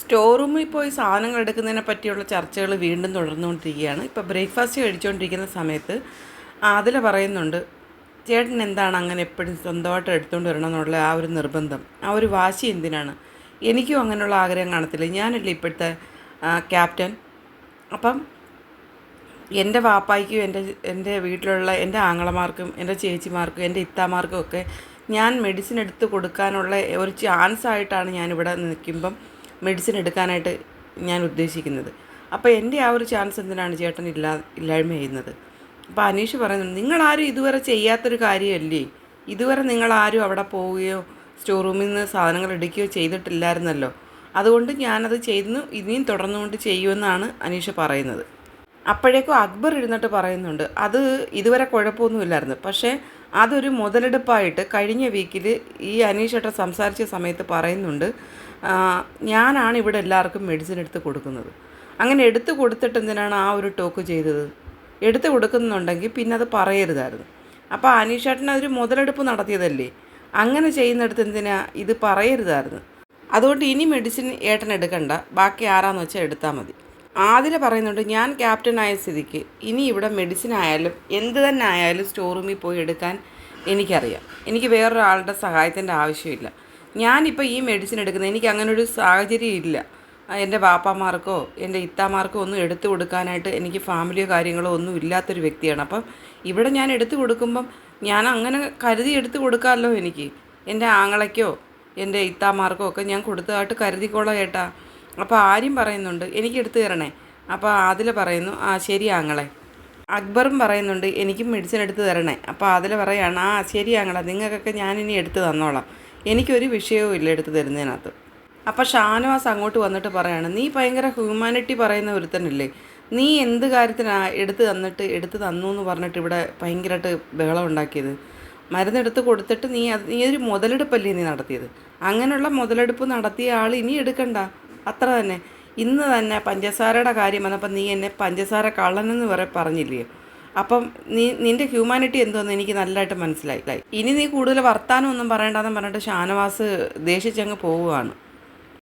Store റൂമിൽ പോയി സാധനങ്ങൾ എടുക്കുന്നതിനെ പറ്റിയുള്ള ചർച്ചകൾ വീണ്ടും തുടർന്നുകൊണ്ടിരിക്കുകയാണ്. ഇപ്പോൾ ബ്രേക്ക്ഫാസ്റ്റ് കഴിച്ചുകൊണ്ടിരിക്കുന്ന സമയത്ത് അതിൽ പറയുന്നുണ്ട് ചേട്ടൻ എന്താണ് അങ്ങനെ എപ്പോഴും സ്വന്തമായിട്ട് എടുത്തുകൊണ്ട് വരണം എന്നുള്ള ആ ഒരു നിർബന്ധം? ആ ഒരു വാശി എന്തിനാണ്? എനിക്കും അങ്ങനെയുള്ള ആഗ്രഹം കാണത്തില്ല. ഞാനല്ലേ ഇപ്പോഴത്തെ ക്യാപ്റ്റൻ അപ്പം എന്റെ വാപ്പായ്ക്കും എന്റെ എന്റെ വീട്ടിലുള്ള എന്റെ ആങ്ങളമാർക്കും എന്റെ ചേച്ചിമാർക്കും എന്റെ ഇത്താമാർക്കും ഒക്കെ ഞാൻ മെഡിസിൻ എടുത്ത് കൊടുക്കാനുള്ള ഒരു ചാൻസ് ആയിട്ടാണ് ഞാനിവിടെ നിൽക്കുമ്പം മെഡിസിൻ എടുക്കാനായിട്ട് ഞാൻ ഉദ്ദേശിക്കുന്നത്. അപ്പോൾ എന്റെ ആ ഒരു ചാൻസ് എന്തിനാണ് ചേട്ടൻ ഇല്ലാ ഇല്ലായ്മ ചെയ്യുന്നത്? അപ്പോൾ അനീഷ് പറയുന്നുണ്ട് നിങ്ങളാരും ഇതുവരെ ചെയ്യാത്തൊരു കാര്യമല്ലേ? ഇതുവരെ നിങ്ങളാരും അവിടെ പോവുകയോ സ്റ്റോർ റൂമിൽ നിന്ന് സാധനങ്ങൾ എടുക്കുകയോ ചെയ്തിട്ടില്ലായിരുന്നല്ലോ. അതുകൊണ്ട് ഞാനത് ചെയ്യുന്നു ഇനിയും തുടർന്നുകൊണ്ട് ചെയ്യുമെന്നാണ് അനീഷ് പറയുന്നത്. അപ്പോഴേക്കും അക്ബർ ഇരുന്നിട്ട് പറയുന്നുണ്ട് അത് ഇതുവരെ കുഴപ്പമൊന്നുമില്ലായിരുന്നു. പക്ഷേ അതൊരു മുതലെടുപ്പായിട്ട് കഴിഞ്ഞ വീക്കിൽ ഈ അനീഷേട്ടൻ സംസാരിച്ച സമയത്ത് പറയുന്നുണ്ട് ഞാനാണ് ഇവിടെ എല്ലാവർക്കും മെഡിസിൻ എടുത്ത് കൊടുക്കുന്നത്. അങ്ങനെ എടുത്തു കൊടുത്തിട്ട് എന്തിനാണ് ആ ഒരു ടോക്ക് ചെയ്തത്? എടുത്ത് കൊടുക്കുന്നുണ്ടെങ്കിൽ പിന്നെ അത് പറയരുതായിരുന്നു. അപ്പോൾ അനീഷേട്ടൻ അതൊരു മുതലെടുപ്പ് നടത്തിയതല്ലേ? അങ്ങനെ ചെയ്യുന്നിടത്ത് എന്തിനാ ഇത് പറയരുതായിരുന്നു? അതുകൊണ്ട് ഇനി മെഡിസിൻ ഏട്ടൻ എടുക്കണ്ട. ബാക്കി ആരാന്ന് വെച്ചാൽ എടുത്താൽ മതി. ആതിര പറയുന്നുണ്ട് ഞാൻ ക്യാപ്റ്റനായ സ്ഥിതിക്ക്. ഇനി ഇവിടെ മെഡിസിൻ ആയാലും എന്ത് തന്നെ ആയാലും സ്റ്റോർ റൂമിൽ പോയി എടുക്കാൻ എനിക്കറിയാം. എനിക്ക് വേറൊരാളുടെ സഹായത്തിന്റെ ആവശ്യമില്ല. ഞാനിപ്പോൾ ഈ മെഡിസിൻ എടുക്കുന്നത്. എനിക്ക് അങ്ങനെ ഒരു സാഹചര്യം ഇല്ല. എന്റെ വാപ്പാമാർക്കോ എന്റെ ഇത്താമാർക്കോ ഒന്നും എടുത്തു കൊടുക്കാനായിട്ട് എനിക്ക് ഫാമിലിയോ കാര്യങ്ങളോ ഒന്നും ഇല്ലാത്തൊരു വ്യക്തിയാണ്. അപ്പം ഇവിടെ ഞാൻ എടുത്തു കൊടുക്കുമ്പം ഞാൻ അങ്ങനെ കരുതി എടുത്തു കൊടുക്കാമല്ലോ എനിക്ക്. എന്റെ ആങ്ങളയ്ക്കോ എന്റെ ഇത്താമാർക്കോ ഒക്കെ ഞാൻ കൊടുത്തതായിട്ട് കരുതിക്കോളാം ഏട്ടാ. അപ്പോൾ ആര്യം പറയുന്നുണ്ട് എനിക്ക് എടുത്തു തരണേ. അപ്പോൾ അതിൽ പറയുന്നു ആ ശരിയാങ്ങളെ അക്ബറും പറയുന്നുണ്ട് എനിക്കും മെഡിസിൻ എടുത്ത് തരണേ. അപ്പോൾ അതിൽ പറയാണ് ആ ശരിയാങ്ങളെ ആങ്ങളെ നിങ്ങൾക്കൊക്കെ ഞാനിനി എടുത്ത് തന്നോളാം. എനിക്കൊരു വിഷയവും ഇല്ല എടുത്ത് തരുന്നതിനകത്ത്. അപ്പോൾ ഷാനവാസ് അങ്ങോട്ട് വന്നിട്ട് പറയാണ് നീ ഭയങ്കര ഹ്യൂമാനിറ്റി പറയുന്ന ഒരുത്തനല്ലേ. നീ എന്ത് കാര്യത്തിനാ എടുത്ത് തന്നിട്ട് എടുത്ത് തന്നു എന്ന് പറഞ്ഞിട്ട് ഇവിടെ ഭയങ്കരമായിട്ട് ബഹളം ഉണ്ടാക്കിയത്? മരുന്നെടുത്ത് കൊടുത്തിട്ട് നീ അത് നീ ഒരു മുതലെടുപ്പല്ലേ നീ നടത്തിയത്? അങ്ങനെയുള്ള മുതലെടുപ്പ് നടത്തിയ ആൾ ഇനി എടുക്കണ്ട. അത്ര തന്നെ. ഇന്ന് തന്നെ പഞ്ചസാരയുടെ കാര്യം വന്നപ്പോൾ നീ എന്നെ പഞ്ചസാര കള്ളനെന്ന് വരെ പറഞ്ഞില്ലയോ അപ്പം നീ നിന്റെ ഹ്യൂമാനിറ്റി എന്തോന്ന് എനിക്ക് നല്ലതായിട്ട് മനസ്സിലായി. ഇനി നീ കൂടുതൽ വർത്താനം ഒന്നും പറയണ്ടെന്ന് പറഞ്ഞിട്ട് ഷാനവാസ് ദേഷിച്ചങ്ങ് പോവുകയാണ്.